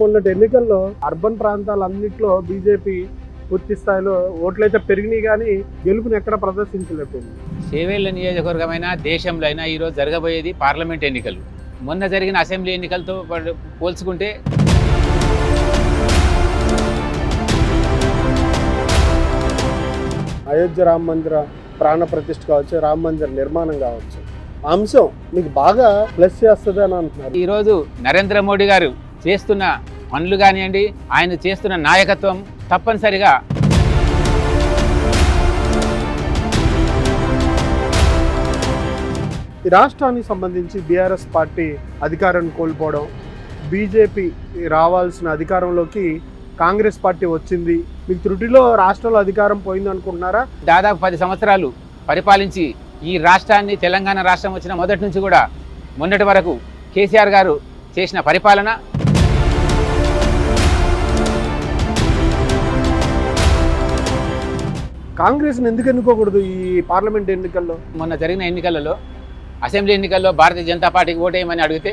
మొన్నటి ఎన్నికల్లో urban ప్రాంతాలన్నింటిలో BJP పూర్తి స్థాయిలో ఓట్లయితే పెరిగినాయి కానీ గెలుపుని ఎక్కడ ప్రదర్శించలేకపోయింది. చేవేళ్ళ నియోజకవర్గమైన దేశంలో అయినా ఈరోజు జరగబోయేది పార్లమెంట్ ఎన్నికలు. మొన్న జరిగిన అసెంబ్లీ ఎన్నికలతో పోల్చుకుంటే అయోధ్య రామ మందిర ప్రాణ ప్రతిష్ఠ కావచ్చు రామ మందిర నిర్మాణం కావచ్చు. అంశం మీకు బాగా ప్లస్ చేస్తుంది అని అంటున్నారు. ఈరోజు నరేంద్ర మోడీ గారు చేస్తున్న పనులు కానివ్వండి ఆయన చేస్తున్న నాయకత్వం తప్పనిసరిగా ఈ రాష్ట్రానికి సంబంధించి బీఆర్ఎస్ పార్టీ అధికారాన్ని కోల్పోవడం బీజేపీ రావాల్సిన అధికారంలోకి కాంగ్రెస్ పార్టీ వచ్చింది. మీకు త్రుటిలో రాష్ట్రంలో అధికారం పోయింది అనుకుంటున్నారా దాదాపు పది సంవత్సరాలు పరిపాలించి ఈ రాష్ట్రాన్ని తెలంగాణ రాష్ట్రం వచ్చిన మొదటి నుంచి కూడా మొన్నటి వరకు కేసీఆర్ గారు చేసిన పరిపాలన కాంగ్రెస్ని ఎందుకు ఎన్నుకోకూడదు ఈ పార్లమెంట్ ఎన్నికల్లో? మొన్న జరిగిన ఎన్నికలలో అసెంబ్లీ ఎన్నికల్లో భారతీయ జనతా పార్టీకి ఓటేయమని అడిగితే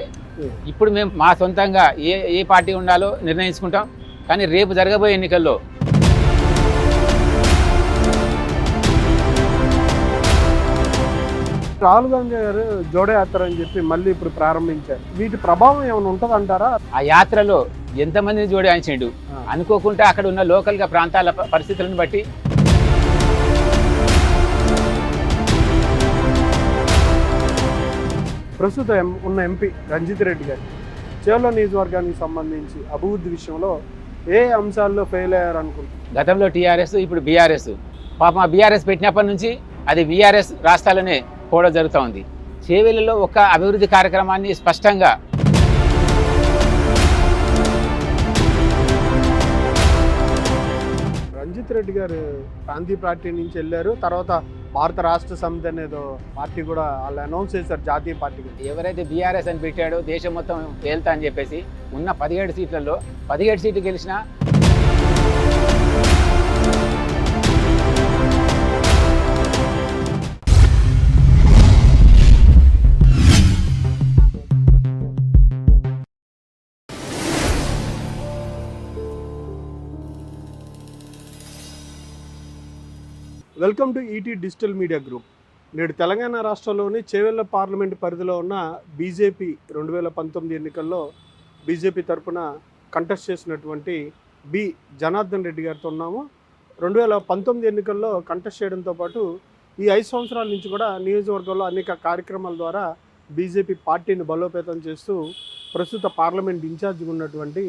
ఇప్పుడు మేము మా సొంతంగా ఏ ఏ పార్టీ ఉండాలో నిర్ణయించుకుంటాం కానీ రేపు జరగబోయే ఎన్నికల్లో. రాహుల్ గాంధీ గారు జోడయాత్ర అని చెప్పి మళ్ళీ ఇప్పుడు ప్రారంభించారు. వీటి ప్రభావం ఏమైనా ఉంటుంది అంటారా ఆ యాత్రలో ఎంతమందిని జోడించిండు అనుకోకుండా అక్కడ ఉన్న లోకల్గా ప్రాంతాల పరిస్థితులను బట్టి ప్రస్తుతం ఎం- ఉన్న ఎంపీ రంజిత్ రెడ్డి గారు చేవల నియోజకవర్గానికి సంబంధించి అభివృద్ధి విషయంలో ఏ అంశాల్లో ఫెయిల్ అయ్యారు అనుకుంటున్నారు గతంలో టీఆర్ఎస్ ఇప్పుడు బీఆర్ఎస్. పాపం ఆ బీఆర్ఎస్ పెట్టినప్పటి నుంచి అది బీఆర్ఎస్ రాష్ట్రాలనే పోవడం జరుగుతూ ఉంది. చేవెళ్ళలో ఒక అభివృద్ధి కార్యక్రమాన్ని స్పష్టంగా రంజిత్ రెడ్డి గారు ప్రాంతీయ పార్టీ నుంచి వెళ్ళారు. తర్వాత భారత రాష్ట్ర సమితి అనేది పార్టీ కూడా వాళ్ళు అనౌన్స్ చేశారు జాతీయ పార్టీ ఎవరైతే బీఆర్ఎస్ అని పెట్టాడో దేశం మొత్తం తేల్తా అని చెప్పేసి ఉన్న పదిహేడు సీట్లలో పదిహేడు సీట్లు గెలిచినా welcome to ET digital media group. నేడు తెలంగాణ రాష్ట్రంలోని చేవెళ్ళ పార్లమెంట్ పరిధిలో ఉన్న బీజేపీ రెండు వేల పంతొమ్మిది ఎన్నికల్లో బీజేపీ తరపున కంటెస్ట్ చేసినటువంటి బి జనార్దన్ రెడ్డి గారితో ఉన్నాము. రెండు వేల పంతొమ్మిది ఎన్నికల్లో కంటెస్ట్ చేయడంతో పాటు ఈ ఐదు సంవత్సరాల నుంచి కూడా నియోజకవర్గంలో అనేక కార్యక్రమాల ద్వారా బీజేపీ పార్టీని బలోపేతం చేస్తూ ప్రస్తుత పార్లమెంట్ ఇన్ఛార్జిగా ఉన్నటువంటి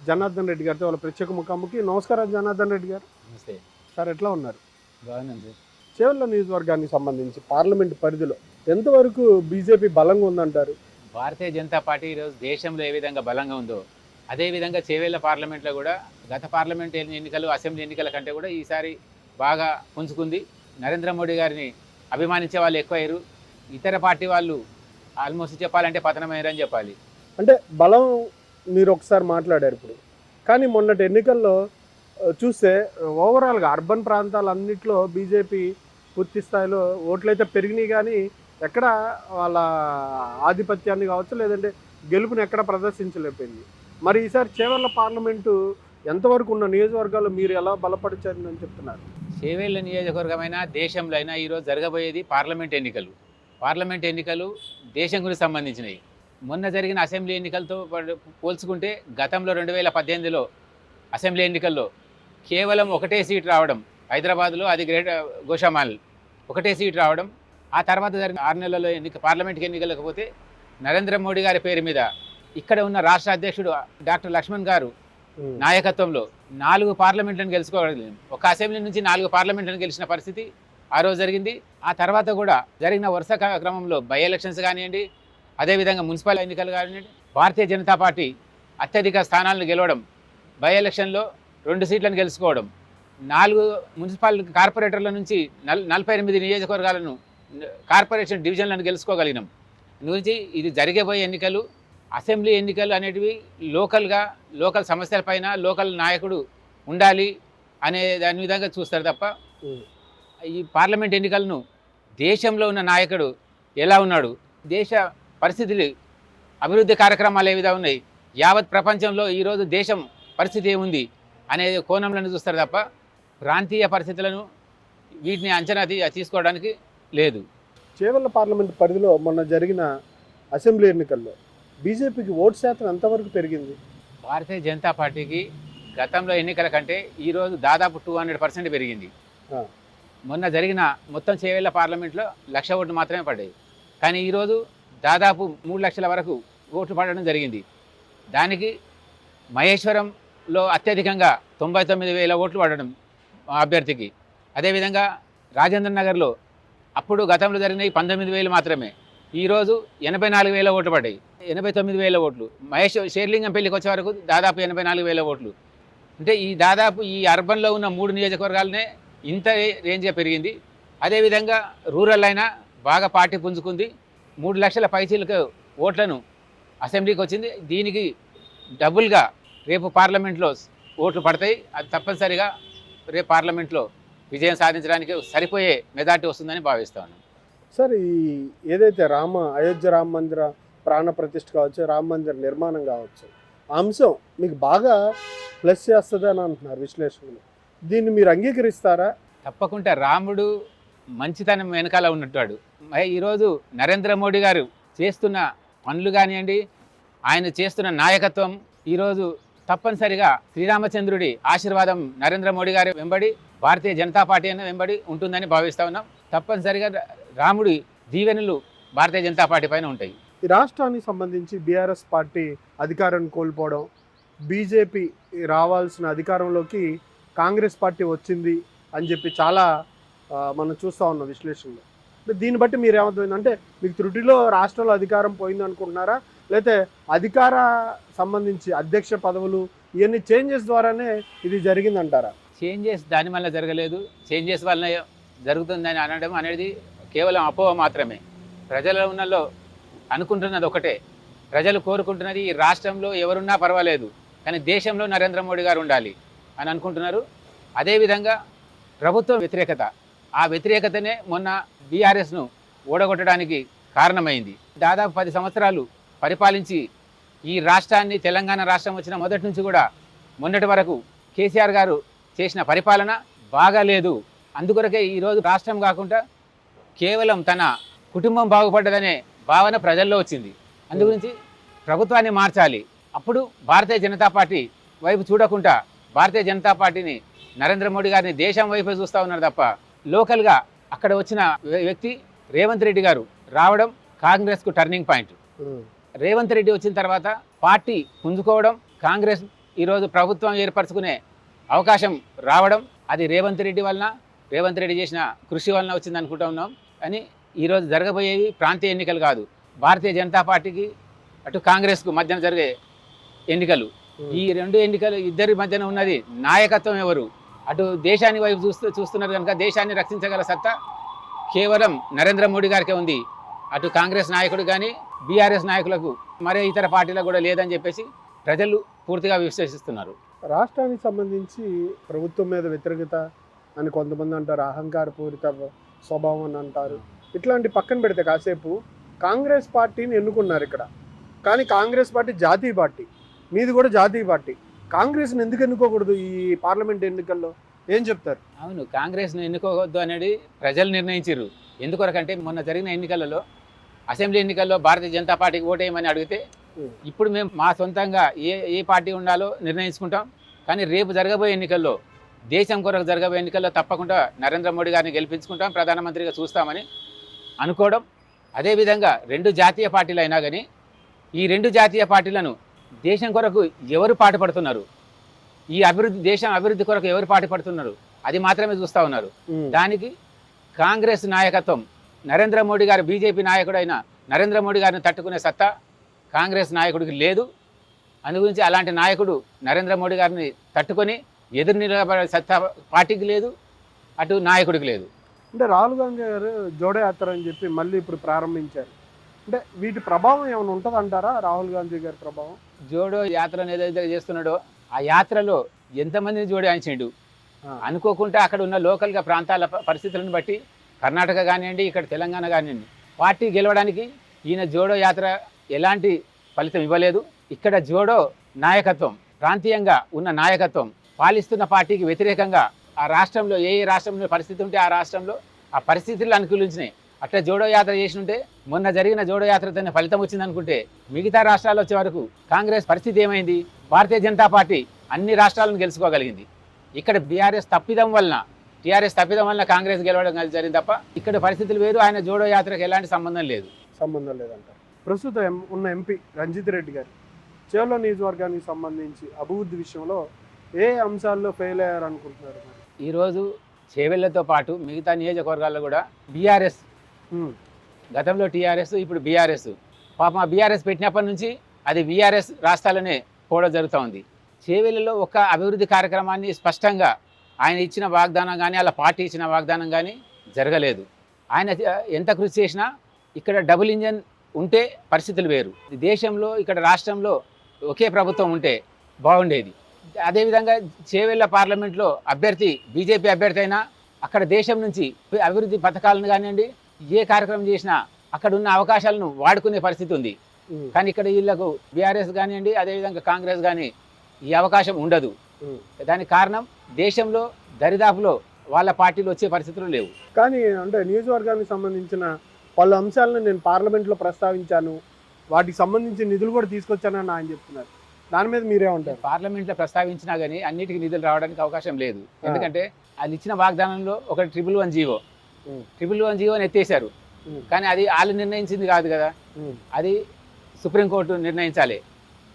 జనార్దన్ రెడ్డి గారితో వాళ్ళ ప్రత్యేక ముఖాముఖి. నమస్కారం జనార్దన్ రెడ్డి గారు. నమస్తే. సార్ ఎట్లా ఉన్నారు? చేవెళ్ళ నియోజకవర్గానికి సంబంధించి పార్లమెంట్ పరిధిలో ఎంతవరకు బీజేపీ బలంగా ఉందంటారు? భారతీయ జనతా పార్టీ ఈరోజు దేశంలో ఏ విధంగా బలంగా ఉందో అదే విధంగా చేవేళ్ళ పార్లమెంట్లో కూడా గత పార్లమెంట్ ఎన్నికలు అసెంబ్లీ ఎన్నికల కంటే కూడా ఈసారి బాగా పుంజుకుంది. నరేంద్ర మోడీ గారిని అభిమానించే వాళ్ళు ఎక్కువయ్యారు. ఇతర పార్టీ వాళ్ళు ఆల్మోస్ట్ చెప్పాలంటే పతనమయ్యారని చెప్పాలి. అంటే బలం మీరు ఒకసారి మాట్లాడారు ఇప్పుడు. కానీ మొన్నటి ఎన్నికల్లో చూస్తే ఓవరాల్గా అర్బన్ ప్రాంతాలన్నింటిలో బీజేపీ పూర్తి స్థాయిలో ఓట్లయితే పెరిగినాయి కానీ ఎక్కడ వాళ్ళ ఆధిపత్యాన్ని కావచ్చు లేదంటే గెలుపుని ఎక్కడ ప్రదర్శించలేకపోయింది. మరి ఈసారి చేవెళ్ళ పార్లమెంటు ఎంతవరకు ఉన్న నియోజకవర్గాలు మీరు ఎలా బలపరిచారని చెప్తున్నారు? చేవేళ్ళ నియోజకవర్గమైనా దేశంలో అయినా ఈరోజు జరగబోయేది పార్లమెంట్ ఎన్నికలు. పార్లమెంట్ ఎన్నికలు దేశం గురించి సంబంధించినవి. మొన్న జరిగిన అసెంబ్లీ ఎన్నికలతో పోల్చుకుంటే గతంలో రెండు వేల పద్దెనిమిదిలో అసెంబ్లీ ఎన్నికల్లో కేవలం ఒకటే సీట్ రావడం హైదరాబాద్లో అది గ్రేట్ గోషామాల్. ఒకటే సీట్ రావడం ఆ తర్వాత జరిగిన ఆరు నెలల్లో ఎన్నిక పార్లమెంట్కి ఎన్నికలకు పోతే నరేంద్ర మోడీ గారి పేరు మీద ఇక్కడ ఉన్న రాష్ట్ర అధ్యక్షుడు డాక్టర్ లక్ష్మణ్ గారు నాయకత్వంలో నాలుగు పార్లమెంట్లను గెలుచుకోగలిగాం ఒక అసెంబ్లీ నుంచి నాలుగు పార్లమెంట్లను గెలిచిన పరిస్థితి ఆ రోజు జరిగింది. ఆ తర్వాత కూడా జరిగిన వరుస క్రమంలో బై ఎలక్షన్స్ కానివ్వండి అదేవిధంగా మున్సిపల్ ఎన్నికలు కానివ్వండి భారతీయ జనతా పార్టీ అత్యధిక స్థానాలను గెలవడం బై ఎలక్షన్లో రెండు సీట్లను గెలుచుకోవడం. నాలుగు మున్సిపల్ కార్పొరేటర్ల నుంచి నల్ నలభై ఎనిమిది నియోజకవర్గాలను కార్పొరేషన్ డివిజన్లను గెలుచుకోగలిగినాం. గురించి ఇది జరిగేబోయే ఎన్నికలు అసెంబ్లీ ఎన్నికలు అనేటివి లోకల్గా లోకల్ సమస్యలపైన లోకల్ నాయకుడు ఉండాలి అనే దాని విధంగా చూస్తారు తప్ప ఈ పార్లమెంట్ ఎన్నికలను దేశంలో ఉన్న నాయకుడు ఎలా ఉన్నాడు? దేశ పరిస్థితులు అభివృద్ధి కార్యక్రమాలు ఏ విధంగా ఉన్నాయి? యావత్ ప్రపంచంలో ఈరోజు దేశం పరిస్థితి ఏముంది? అనే కోణంలో చూస్తారు తప్ప ప్రాంతీయ పరిస్థితులను వీటిని అంచనా తీసుకోవడానికి లేదు. చేవెళ్ళ పార్లమెంట్ పరిధిలో మొన్న జరిగిన అసెంబ్లీ ఎన్నికల్లో బీజేపీకి ఓటు శాతం ఎంతవరకు పెరిగింది? భారతీయ జనతా పార్టీకి గతంలో ఎన్నికల కంటే ఈరోజు దాదాపు టూ హండ్రెడ్ పర్సెంట్ పెరిగింది. మొన్న జరిగిన మొత్తం చేవేళ్ళ పార్లమెంట్లో లక్ష ఓట్లు మాత్రమే పడ్డాయి. కానీ ఈరోజు దాదాపు మూడు లక్షల వరకు ఓట్లు పడడం జరిగింది. దానికి లో అత్యధికంగా తొంభై తొమ్మిది వేల ఓట్లు పడడం అభ్యర్థికి. అదేవిధంగా రాజేంద్ర నగర్లో అప్పుడు గతంలో జరిగినవి పంతొమ్మిది వేలు మాత్రమే. ఈరోజు ఎనభై నాలుగు వేల ఓట్లు పడ్డాయి. ఎనభై తొమ్మిది వేల ఓట్లు. మహేష్ షేర్లింగం పెళ్ళికి వచ్చే వరకు దాదాపు ఎనభై నాలుగు వేల ఓట్లు. అంటే ఈ దాదాపు ఈ అర్బన్లో ఉన్న మూడు నియోజకవర్గాలనే ఇంత రేంజ్గా పెరిగింది. అదేవిధంగా రూరల్ అయినా బాగా పార్టీ పుంజుకుంది. మూడు లక్షల పైసీలకు ఓట్లను అసెంబ్లీకి వచ్చింది. దీనికి డబుల్గా రేపు పార్లమెంట్లో ఓట్లు పడతాయి. అది తప్పనిసరిగా రేపు పార్లమెంట్లో విజయం సాధించడానికి సరిపోయే మెజార్టీ వస్తుందని భావిస్తా ఉన్నాను సార్ ఈ ఏదైతే రామ అయోధ్య రామ మందిర ప్రాణ ప్రతిష్ఠ కావచ్చు రామ మందిర నిర్మాణం కావచ్చు అంశం మీకు బాగా ప్లస్ చేస్తుంది అని అంటున్నారు విశ్లేషకులు. దీన్ని మీరు అంగీకరిస్తారా? తప్పకుండా రాముడు మంచితనం వెనకాల ఉన్నట్టాడు ఈరోజు నరేంద్ర మోడీ గారు చేస్తున్న పనులు కానివ్వండి ఆయన చేస్తున్న నాయకత్వం ఈరోజు తప్పనిసరిగా శ్రీరామచంద్రుడి ఆశీర్వాదం నరేంద్ర మోడీ గారి వెంబడి భారతీయ జనతా పార్టీ అయినా వెంబడి ఉంటుందని భావిస్తా ఉన్నాం. తప్పనిసరిగా రాముడి దీవెనలు భారతీయ జనతా పార్టీ పైన ఉంటాయి. ఈ రాష్ట్రానికి సంబంధించి బీఆర్ఎస్ పార్టీ అధికారాన్ని కోల్పోవడం బీజేపీ రావాల్సిన అధికారంలోకి కాంగ్రెస్ పార్టీ వచ్చింది అని చెప్పి చాలా మనం చూస్తూ ఉన్నాం విశ్లేషణలో. దీన్ని బట్టి మీరు ఏమవుతుంది అంటే మీకు త్రుటిలో రాష్ట్రంలో అధికారం పోయింది అనుకుంటున్నారా లేకపోతే అధికార సంబంధించి అధ్యక్ష పదవులు ఇవన్నీ చేంజెస్ ద్వారానే ఇది జరిగిందంటారా? చేంజెస్ దాని వల్ల జరగలేదు. చేంజెస్ వల్ల జరుగుతుందని అనడం అనేది కేవలం అపోహ మాత్రమే. ప్రజల ఉన్నలో అనుకుంటున్నది ఒకటే. ప్రజలు కోరుకుంటున్నది ఈ రాష్ట్రంలో ఎవరున్నా పర్వాలేదు కానీ దేశంలో నరేంద్ర మోడీ గారు ఉండాలి అని అనుకుంటున్నారు. అదేవిధంగా ప్రభుత్వ వ్యతిరేకత. ఆ వ్యతిరేకతనే మొన్న బీఆర్ఎస్ను ఓడగొట్టడానికి కారణమైంది. దాదాపు పది సంవత్సరాలు పరిపాలించి ఈ రాష్ట్రాన్ని తెలంగాణ రాష్ట్రం వచ్చిన మొదటి నుంచి కూడా మొన్నటి వరకు కేసీఆర్ గారు చేసిన పరిపాలన బాగాలేదు. అందుకొరకే ఈరోజు రాష్ట్రం కాకుండా కేవలం తన కుటుంబం బాగుపడ్డదనే భావన ప్రజల్లో వచ్చింది. అందుగురించి ప్రభుత్వాన్ని మార్చాలి. అప్పుడు భారతీయ జనతా పార్టీ వైపు చూడకుండా భారతీయ జనతా పార్టీని నరేంద్ర మోడీ గారిని దేశం వైపే చూస్తూ ఉన్నారు తప్ప లోకల్గా అక్కడ వచ్చిన వ్యక్తి రేవంత్ రెడ్డి గారు రావడం కాంగ్రెస్కు టర్నింగ్ పాయింట్ రేవంత్ రెడ్డి వచ్చిన తర్వాత పార్టీ పుంజుకోవడం కాంగ్రెస్ ఈరోజు ప్రభుత్వం ఏర్పరచుకునే అవకాశం రావడం అది రేవంత్ రెడ్డి వలన రేవంత్ రెడ్డి చేసిన కృషి వలన వచ్చింది అనుకుంటా ఉన్నాం. అని ఈరోజు జరగబోయేవి ప్రాంతీయ ఎన్నికలు కాదు. భారతీయ జనతా పార్టీకి అటు కాంగ్రెస్కు మధ్యన జరిగే ఎన్నికలు. ఈ రెండు ఎన్నికలు ఇద్దరి మధ్యన ఉన్నది నాయకత్వం ఎవరు? అటు దేశాన్ని వైపు చూస్తూ చూస్తున్నారు కనుక దేశాన్ని రక్షించగల సత్తా కేవలం నరేంద్ర మోడీ గారికే ఉంది. అటు కాంగ్రెస్ నాయకుడు కానీ బీఆర్ఎస్ నాయకులకు మరే ఇతర పార్టీలకు కూడా లేదని చెప్పేసి ప్రజలు పూర్తిగా విశ్వసిస్తున్నారు. రాష్ట్రానికి సంబంధించి ప్రభుత్వం మీద వ్యతిరేకత అని కొంతమంది అంటారు అహంకారపూరిత స్వభావం అని అంటారు. ఇట్లాంటి పక్కన పెడితే కాసేపు కాంగ్రెస్ పార్టీని ఎన్నుకున్నారు ఇక్కడ. కానీ కాంగ్రెస్ పార్టీ జాతీయ పార్టీ మీది కూడా జాతీయ పార్టీ. కాంగ్రెస్ని ఎందుకు ఎన్నుకోకూడదు ఈ పార్లమెంట్ ఎన్నికల్లో? ఏం చెప్తారు? అవును కాంగ్రెస్ను ఎన్నుకోవద్దు అనేది ప్రజలు నిర్ణయించారు ఎందుకొరకంటే మొన్న జరిగిన ఎన్నికలలో అసెంబ్లీ ఎన్నికల్లో భారతీయ జనతా పార్టీకి ఓటేయమని అడిగితే. ఇప్పుడు మేము మా సొంతంగా ఏ ఏ పార్టీ ఉండాలో నిర్ణయించుకుంటాం. కానీ రేపు జరగబోయే ఎన్నికల్లో దేశం కొరకు జరగబోయే ఎన్నికల్లో తప్పకుండా నరేంద్ర మోడీ గారిని గెలిపించుకుంటాం ప్రధానమంత్రిగా చూస్తామని అనుకోవడం. అదేవిధంగా రెండు జాతీయ పార్టీలు అయినా కానీ ఈ రెండు జాతీయ పార్టీలను దేశం కొరకు ఎవరు పాటుపడుతున్నారు ఈ అభివృద్ధి దేశం అభివృద్ధి కొరకు ఎవరు పాటుపడుతున్నారు అది మాత్రమే చూస్తూ ఉన్నారు. దానికి కాంగ్రెస్ నాయకత్వం నరేంద్ర మోడీ గారు బీజేపీ నాయకుడైన నరేంద్ర మోడీ గారిని తట్టుకునే సత్తా కాంగ్రెస్ నాయకుడికి లేదు. అందు గురించి అలాంటి నాయకుడు నరేంద్ర మోడీ గారిని తట్టుకొని ఎదురు నిలబడే సత్తా పార్టీకి లేదు అటు నాయకుడికి లేదు. అంటే రాహుల్ గాంధీ గారు జోడో యాత్ర అని చెప్పి మళ్ళీ ఇప్పుడు ప్రారంభించారు. అంటే వీటి ప్రభావం ఏమైనా ఉంటుంది అంటారా రాహుల్ గాంధీ గారి ప్రభావం? జోడో యాత్రను ఏదైతే చేస్తున్నాడో ఆ యాత్రలో ఎంతమందిని జోడించిండు ఆ. అనుకోకుండా అక్కడ ఉన్న లోకల్గా ప్రాంతాల పరిస్థితులను బట్టి కర్ణాటక కానివ్వండి ఇక్కడ తెలంగాణ కానివ్వండి. పార్టీ గెలవడానికి ఈయన జోడో యాత్ర ఎలాంటి ఫలితం ఇవ్వలేదు. ఇక్కడ జోడో నాయకత్వం ప్రాంతీయంగా ఉన్న నాయకత్వం పాలిస్తున్న పార్టీకి వ్యతిరేకంగా ఆ రాష్ట్రంలో ఏ ఏ రాష్ట్రంలో పరిస్థితి ఉంటే ఆ రాష్ట్రంలో ఆ పరిస్థితులు అనుకూలించినాయి. అట్లా జోడో యాత్ర చేసినుంటే మొన్న జరిగిన జోడో యాత్రతోనే ఫలితం వచ్చింది అనుకుంటే మిగతా రాష్ట్రాలు వచ్చే వరకు కాంగ్రెస్ పరిస్థితి ఏమైంది? భారతీయ జనతా పార్టీ అన్ని రాష్ట్రాలను గెలుచుకోగలిగింది. ఇక్కడ బీఆర్ఎస్ తప్పిదం వలన టీఆర్ఎస్ తప్పిదం వలన కాంగ్రెస్ గెలవడం జరిగింది తప్ప ఇక్కడ పరిస్థితులు వేరు ఆయన జోడో యాత్రకు ఎలాంటి సంబంధం లేదు. సంబంధం లేదంటారు ప్రస్తుతం ఉన్న ఎంపీ రంజిత్ రెడ్డి గారు చేవల నియోజకవర్గానికి సంబంధించి అభివృద్ధి విషయంలో ఏ అంశాల్లో ఫెయిల్ అయ్యారు అనుకుంటున్నారు మరి? ఈరోజు చేవెళ్ళతో పాటు మిగతా నియోజకవర్గాల్లో కూడా బీఆర్ఎస్ గతంలో టీఆర్ఎస్ ఇప్పుడు బీఆర్ఎస్. పాపం బీఆర్ఎస్ పెట్టినప్పటి నుంచి అది బీఆర్ఎస్ రాష్ట్రాలనే పోవడం జరుగుతూ ఉంది. చేవెళ్ళలో ఒక అభివృద్ధి కార్యక్రమాన్ని స్పష్టంగా ఆయన ఇచ్చిన వాగ్దానం కానీ అలా పార్టీ ఇచ్చిన వాగ్దానం కానీ జరగలేదు. ఆయన ఎంత కృషి చేసినా ఇక్కడ డబుల్ ఇంజన్ ఉంటే పరిస్థితులు వేరు. దేశంలో ఇక్కడ రాష్ట్రంలో ఒకే ప్రభుత్వం ఉంటే బాగుండేది. అదేవిధంగా చేవెళ్ళ పార్లమెంట్లో అభ్యర్థి బీజేపీ అభ్యర్థి అయినా అక్కడ దేశం నుంచి అభివృద్ధి పథకాలను కానివ్వండి ఏ కార్యక్రమం చేసినా అక్కడ ఉన్న అవకాశాలను వాడుకునే పరిస్థితి ఉంది. కానీ ఇక్కడ వీళ్ళకు బీఆర్ఎస్ కానివ్వండి అదేవిధంగా కాంగ్రెస్ కానీ ఈ అవకాశం ఉండదు. దానికి కారణం దేశంలో దరిదాపులో వాళ్ళ పార్టీలు వచ్చే పరిస్థితులు లేవు. కానీ అంటే నియోజకవర్గానికి సంబంధించిన పలు అంశాలను నేను పార్లమెంట్లో ప్రస్తావించాను. వాటికి సంబంధించిన నిధులు కూడా తీసుకొచ్చానని ఆయన చెప్తున్నారు. దాని మీద మీరేమంటారు? పార్లమెంట్లో ప్రస్తావించినా కానీ అన్నిటికీ నిధులు రావడానికి అవకాశం లేదు. ఎందుకంటే అది ఇచ్చిన వాగ్దానంలో ఒక triple one GO. Triple one జీవోని ఎత్తేసారు. కానీ అది వాళ్ళు నిర్ణయించింది కాదు కదా. అది సుప్రీంకోర్టు నిర్ణయించాలి.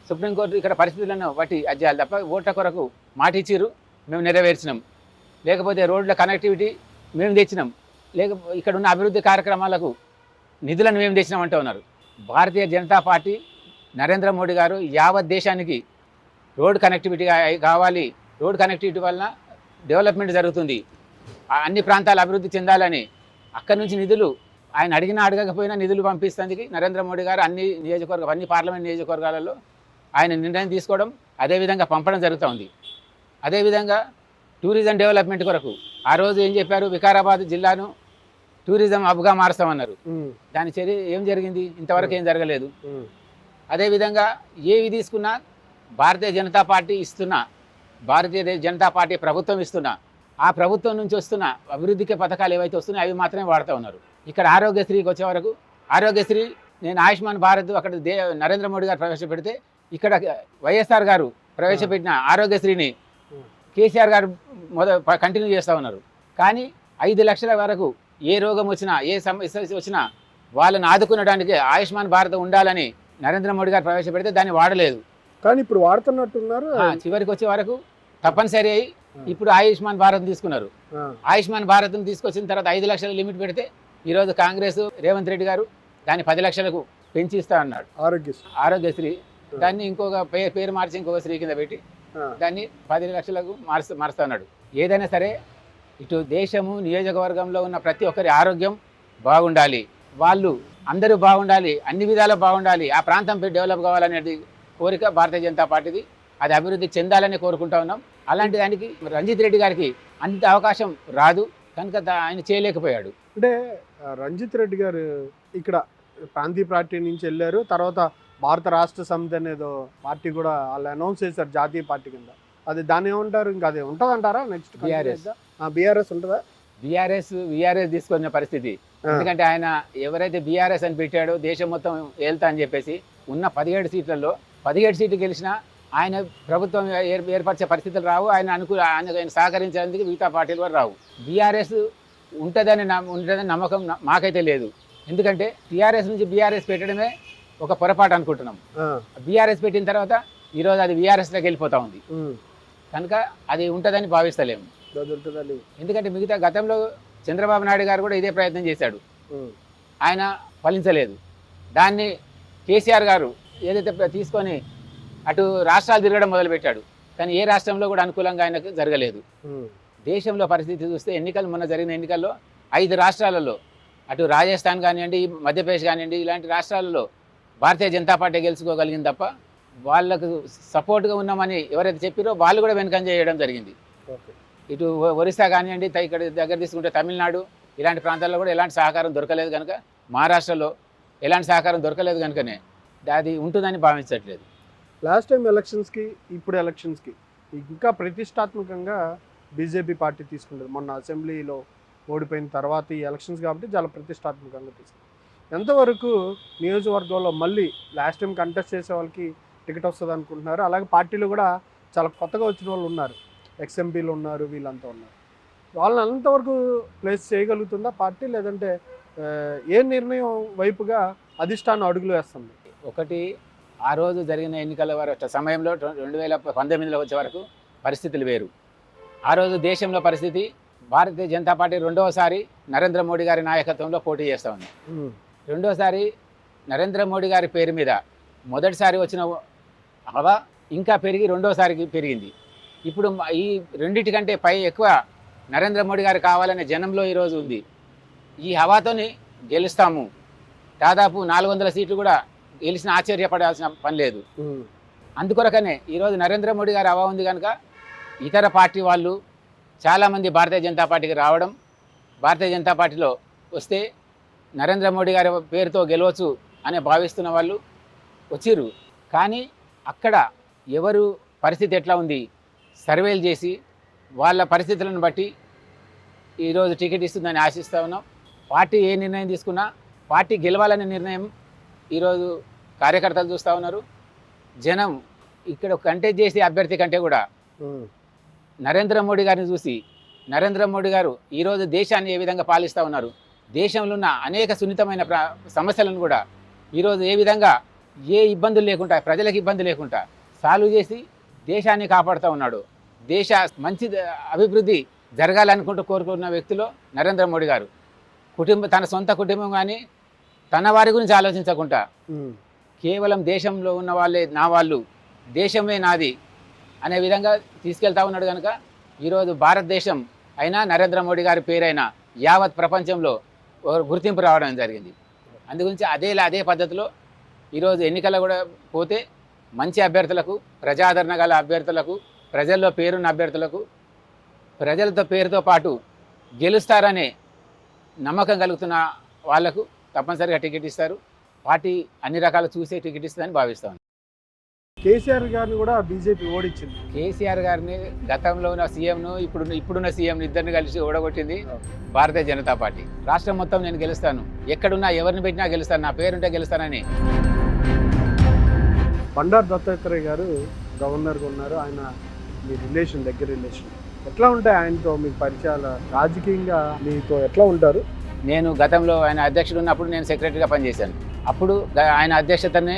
సుప్రీంకోర్టు ఇక్కడ పరిస్థితులను బట్టి అది తప్ప ఓట్ల కొరకు మాట ఇచ్చిర్రు. మేము నెరవేర్చినాం. లేకపోతే రోడ్ల కనెక్టివిటీ మేము తెచ్చినాం. లేక ఇక్కడ ఉన్న అభివృద్ధి కార్యక్రమాలకు నిధులను మేము తెచ్చినామంటూ ఉన్నారు. భారతీయ జనతా పార్టీ నరేంద్ర మోడీ గారు యావత్ దేశానికి రోడ్ కనెక్టివిటీ కావాలి. రోడ్ కనెక్టివిటీ వలన డెవలప్మెంట్ జరుగుతుంది. ఆ అన్ని ప్రాంతాలు అభివృద్ధి చెందాలని అక్కడి నుంచి నిధులు ఆయన అడిగినా అడగకపోయినా నిధులు పంపిస్తుంది నరేంద్ర మోడీ గారు అన్ని నియోజకవర్గ అన్ని పార్లమెంట్ నియోజకవర్గాలలో ఆయన నిర్ణయం తీసుకోవడం అదేవిధంగా పంపడం జరుగుతూ ఉంది. అదేవిధంగా టూరిజం డెవలప్మెంట్ కొరకు ఆ రోజు ఏం చెప్పారు? వికారాబాద్ జిల్లాను టూరిజం హబ్గా మారుస్తామన్నారు. దాని చర్య ఏం జరిగింది? ఇంతవరకు ఏం జరగలేదు. అదేవిధంగా ఏవి తీసుకున్నా భారతీయ జనతా పార్టీ ఇస్తున్న భారతీయ జనతా పార్టీ ప్రభుత్వం ఇస్తున్న ఆ ప్రభుత్వం నుంచి వస్తున్న అభివృద్ధికి పథకాలు ఏవైతే వస్తున్నాయో అవి మాత్రమే వాడుతూ ఉన్నారు. ఇక్కడ ఆరోగ్యశ్రీకి వచ్చే వరకు ఆరోగ్యశ్రీ నేను ఆయుష్మాన్ భారత్ అక్కడ దే నరేంద్ర మోడీ గారు ప్రవేశపెడితే ఇక్కడ వైఎస్ఆర్ గారు ప్రవేశపెట్టిన ఆరోగ్యశ్రీని కేసీఆర్ గారు మొద కంటిన్యూ చేస్తూ ఉన్నారు. కానీ ఐదు లక్షల వరకు ఏ రోగం వచ్చినా ఏ సమస్య వచ్చినా వాళ్ళని ఆదుకునడానికి ఆయుష్మాన్ భారత్ ఉండాలని నరేంద్ర మోడీ గారు ప్రవేశపెడితే దాన్ని వాడలేదు. కానీ ఇప్పుడు వాడుతున్నట్టున్నారు. చివరికి వచ్చే వరకు తప్పనిసరి అయి ఇప్పుడు ఆయుష్మాన్ భారత్ తీసుకున్నారు. ఆయుష్మాన్ భారత్ని తీసుకొచ్చిన తర్వాత ఐదు లక్షల లిమిట్ పెడితే ఈరోజు కాంగ్రెస్ రేవంత్ రెడ్డి గారు దాన్ని పది లక్షలకు పెంచి ఇస్తా అన్నాడు. ఆరోగ్యశ్రీ. ఆరోగ్యశ్రీ దాన్ని ఇంకొక పేరు పేరు మార్చి ఇంకొక శ్రీ కింద పెట్టి దాన్ని పది లక్షలకు మార్చ మారుస్తా ఉన్నాడు ఏదైనా సరే ఇటు దేశము నియోజకవర్గంలో ఉన్న ప్రతి ఒక్కరి ఆరోగ్యం బాగుండాలి. వాళ్ళు అందరూ బాగుండాలి అన్ని విధాలు బాగుండాలి ఆ ప్రాంతం డెవలప్ కావాలనేది కోరిక భారతీయ జనతా పార్టీది. అది అభివృద్ధి చెందాలని కోరుకుంటా ఉన్నాం. అలాంటి దానికి రంజిత్ రెడ్డి గారికి అంత అవకాశం రాదు. కనుక ఆయన చేయలేకపోయాడు. అంటే రంజిత్ రెడ్డి గారు ఇక్కడ ప్రాంతీయ పార్టీ నుంచి వెళ్ళారు. తర్వాత భారత రాష్ట్ర సమితి అనేదో పార్టీ కూడా వాళ్ళు అనౌన్స్ చేశారు జాతీయ పార్టీ కింద. అది దాన్ని ఏమంటారు? ఇంకా అది ఉంటుందంటారా? Next BRS. బీఆర్ఎస్. ఉంటుందా? బీఆర్ఎస్ బీఆర్ఎస్ తీసుకున్న పరిస్థితి. ఎందుకంటే ఆయన ఎవరైతే బీఆర్ఎస్ అని పెట్టాడో దేశం మొత్తం వెళ్తా అని చెప్పేసి ఉన్న పదిహేడు సీట్లలో పదిహేడు సీట్లు గెలిచినా ఆయన ప్రభుత్వం ఏర్- ఏర్పరిచే పరిస్థితులు రావు. ఆయన అనుకూల ఆయన ఆయన సహకరించేందుకు మిగతా పార్టీలు కూడా రావు. బీఆర్ఎస్ ఉంటుందని ఉంటుందని నమ్మకం మాకైతే లేదు. ఎందుకంటే టీఆర్ఎస్ నుంచి బీఆర్ఎస్ పెట్టడమే ఒక పొరపాటు అనుకుంటున్నాం. బీఆర్ఎస్ పెట్టిన తర్వాత ఈరోజు అది బీఆర్ఎస్లోకి వెళ్ళిపోతా ఉంది. కనుక అది ఉంటుందని భావిస్తలేము. ఎందుకంటే మిగతా గతంలో చంద్రబాబు నాయుడు గారు కూడా ఇదే ప్రయత్నం చేశాడు. ఆయన ఫలించలేదు. దాన్ని కేసీఆర్ గారు ఏదైతే తీసుకొని అటు రాష్ట్రాలు తిరగడం మొదలుపెట్టాడు. కానీ ఏ రాష్ట్రంలో కూడా అనుకూలంగా ఆయనకు జరగలేదు. దేశంలో పరిస్థితి చూస్తే ఎన్నికలు మొన్న జరిగిన ఎన్నికల్లో ఐదు రాష్ట్రాలలో అటు రాజస్థాన్ కానివ్వండి మధ్యప్రదేశ్ కానివ్వండి ఇలాంటి రాష్ట్రాలలో భారతీయ జనతా పార్టీ గెలుచుకోగలిగింది తప్ప వాళ్ళకు సపోర్ట్గా ఉన్నామని ఎవరైతే చెప్పారో వాళ్ళు కూడా వెనకం చేయడం జరిగింది. ఓకే. ఇటు ఒరిస్సా కానివ్వండి ఇక్కడ దగ్గర తీసుకుంటే తమిళనాడు ఇలాంటి ప్రాంతాల్లో కూడా ఎలాంటి సహకారం దొరకలేదు కనుక మహారాష్ట్రలో ఎలాంటి సహకారం దొరకలేదు కనుకనే అది ఉంటుందని భావించట్లేదు. లాస్ట్ టైం ఎలక్షన్స్కి ఇప్పుడు ఎలక్షన్స్కి ఇంకా ప్రతిష్టాత్మకంగా బీజేపీ పార్టీ తీసుకుంటుంది. మొన్న అసెంబ్లీలో ఓడిపోయిన తర్వాత ఈ ఎలక్షన్స్ కాబట్టి చాలా ప్రతిష్టాత్మకంగా తీసుకుంది. ఎంతవరకు నియోజకవర్గంలో మళ్ళీ లాస్ట్ టైం కంటెస్ట్ చేసే వాళ్ళకి టికెట్ వస్తుంది అనుకుంటున్నారు? అలాగే పార్టీలు కూడా చాలా కొత్తగా వచ్చిన వాళ్ళు ఉన్నారు. ఎక్స్ఎంపీలు ఉన్నారు వీళ్ళంతా ఉన్నారు. వాళ్ళని అంతవరకు ప్లేస్ చేయగలుగుతుందా పార్టీ? లేదంటే ఏ నిర్ణయం వైపుగా అధిష్టానం అడుగులు వేస్తుంది? ఒకటి ఆ రోజు జరిగిన ఎన్నికల వరకు సమయంలో రెండు వేల పంతొమ్మిదిలో వచ్చే వరకు పరిస్థితులు వేరు. ఆ రోజు దేశంలో పరిస్థితి భారతీయ జనతా పార్టీ రెండవసారి నరేంద్ర మోడీ గారి నాయకత్వంలో పోటీ చేస్తూ ఉంది. రెండోసారి నరేంద్ర మోడీ గారి పేరు మీద మొదటిసారి వచ్చిన హవా ఇంకా పెరిగి రెండోసారికి పెరిగింది. ఇప్పుడు ఈ రెండిటికంటే పై ఎక్కువ నరేంద్ర మోడీ గారు కావాలనే జనంలో ఈరోజు ఉంది. ఈ హవాతోని గెలుస్తాము. దాదాపు నాలుగు వందల సీట్లు కూడా గెలిచిన ఆశ్చర్యపడాల్సిన పని లేదు. అందుకొరకనే ఈరోజు నరేంద్ర మోడీ గారు హవా ఉంది కనుక ఇతర పార్టీ వాళ్ళు చాలామంది భారతీయ జనతా పార్టీకి రావడం భారతీయ జనతా పార్టీలో వస్తే నరేంద్ర మోడీ గారి పేరుతో గెలవచ్చు అని భావిస్తున్న వాళ్ళు వచ్చిర్రు. కానీ అక్కడ ఎవరు పరిస్థితి ఎట్లా ఉంది? సర్వేలు చేసి వాళ్ళ పరిస్థితులను బట్టి ఈరోజు టికెట్ ఇస్తుందని ఆశిస్తూ ఉన్నాం. పార్టీ ఏ నిర్ణయం తీసుకున్నా పార్టీ గెలవాలనే నిర్ణయం ఈరోజు కార్యకర్తలు చూస్తూ ఉన్నారు. జనం ఇక్కడ కంటెస్ట్ చేసే అభ్యర్థి కంటే కూడా నరేంద్ర మోడీ గారిని చూసి నరేంద్ర మోడీ గారు ఈరోజు దేశాన్ని ఏ విధంగా పాలిస్తూ ఉన్నారు? దేశంలో ఉన్న అనేక సున్నితమైన ప్ర సమస్యలను కూడా ఈరోజు ఏ విధంగా ఏ ఇబ్బందులు లేకుండా ప్రజలకు ఇబ్బంది లేకుండా సాల్వ్ చేసి దేశాన్ని కాపాడుతూ ఉన్నాడు. దేశ మంచి అభివృద్ధి జరగాలనుకుంటూ కోరుకున్న వ్యక్తిలో నరేంద్ర మోడీ గారు. కుటుంబ తన సొంత కుటుంబం కానీ తన వారి గురించి ఆలోచించకుండా కేవలం దేశంలో ఉన్న వాళ్ళే నా వాళ్ళు దేశమే నాది అనే విధంగా తీసుకెళ్తా ఉన్నాడు కనుక ఈరోజు భారతదేశం అయినా నరేంద్ర మోడీ గారి పేరైనా యావత్ ప్రపంచంలో గుర్తింపు రావడం జరిగింది. అందుగురించి అదేలా అదే పద్ధతిలో ఈరోజు ఎన్నికల కూడా పోతే మంచి అభ్యర్థులకు ప్రజాదరణ గల అభ్యర్థులకు ప్రజల్లో పేరున్న అభ్యర్థులకు ప్రజలతో పేరుతో పాటు గెలుస్తారనే నమ్మకం కలుగుతున్న వాళ్ళకు తప్పనిసరిగా టికెట్ ఇస్తారు. పార్టీ అన్ని రకాలు చూసే టికెట్ ఇస్తుందని భావిస్తాను కేసీఆర్ గారిని కూడా బీజేపీ ఓడించింది. కేసీఆర్ గారిని గతంలో ఉన్న సీఎంను ఇప్పుడు ఇప్పుడున్న సీఎంను ఇద్దరిని కలిసి ఓడగొట్టింది భారతీయ జనతా పార్టీ. రాష్ట్రం మొత్తం నేను గెలుస్తాను. ఎక్కడున్నా ఎవరిని పెట్టినా గెలుస్తాను. నా పేరుంటే గెలుస్తానని. బండారు దత్తాత్రేయ గారు గవర్నర్గా ఉన్నారు. ఆయన మీ రిలేషన్ దగ్గర రిలేషన్. ఎట్లా ఉంటాయి ఆయనతో మీకు పరిచయాలు? రాజకీయంగా మీతో ఎట్లా ఉంటారు? నేను గతంలో ఆయన అధ్యక్షుడు ఉన్నప్పుడు నేను సెక్రటరీగా పనిచేశాను. అప్పుడు ఆయన అధ్యక్షతనే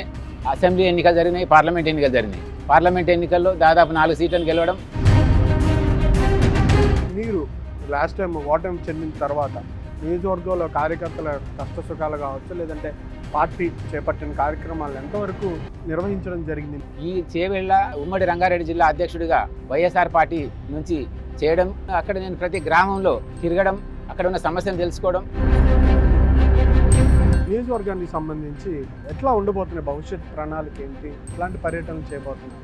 అసెంబ్లీ ఎన్నికలు జరిగినాయి పార్లమెంట్ ఎన్నికలు జరిగినాయి. పార్లమెంట్ ఎన్నికల్లో దాదాపు నాలుగు సీట్లను గెలవడం. మీరు లాస్ట్ టైం ఓటమి చెందిన తర్వాత నియోజకవర్గంలో కార్యకర్తల కష్ట సుఖాలు కావచ్చు లేదంటే పార్టీ చేపట్టిన కార్యక్రమాలు ఎంతవరకు నిర్వహించడం జరిగింది? ఈ చేవెళ్ళ ఉమ్మడి రంగారెడ్డి జిల్లా అధ్యక్షుడిగా వైఎస్ఆర్ పార్టీ నుంచి చేయడం అక్కడ నేను ప్రతి గ్రామంలో తిరగడం అక్కడ ఉన్న సమస్యను తెలుసుకోవడం. నియోజకవర్గానికి సంబంధించి ఎట్లా ఉండబోతున్నాయి భవిష్యత్ ప్రణాళిక ఏంటి? ఇలాంటి పర్యటనలు చేయబోతున్నాయి?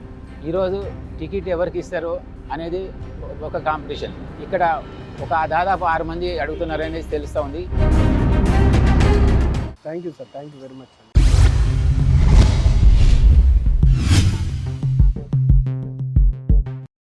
ఈరోజు టికెట్ ఎవరికి ఇస్తారు అనేది ఒక కాంపిటీషన్. ఇక్కడ ఒక దాదాపు ఆరు మంది అడుగుతున్నారు అనేది తెలుస్తూ ఉంది. Thank you sir thank you very much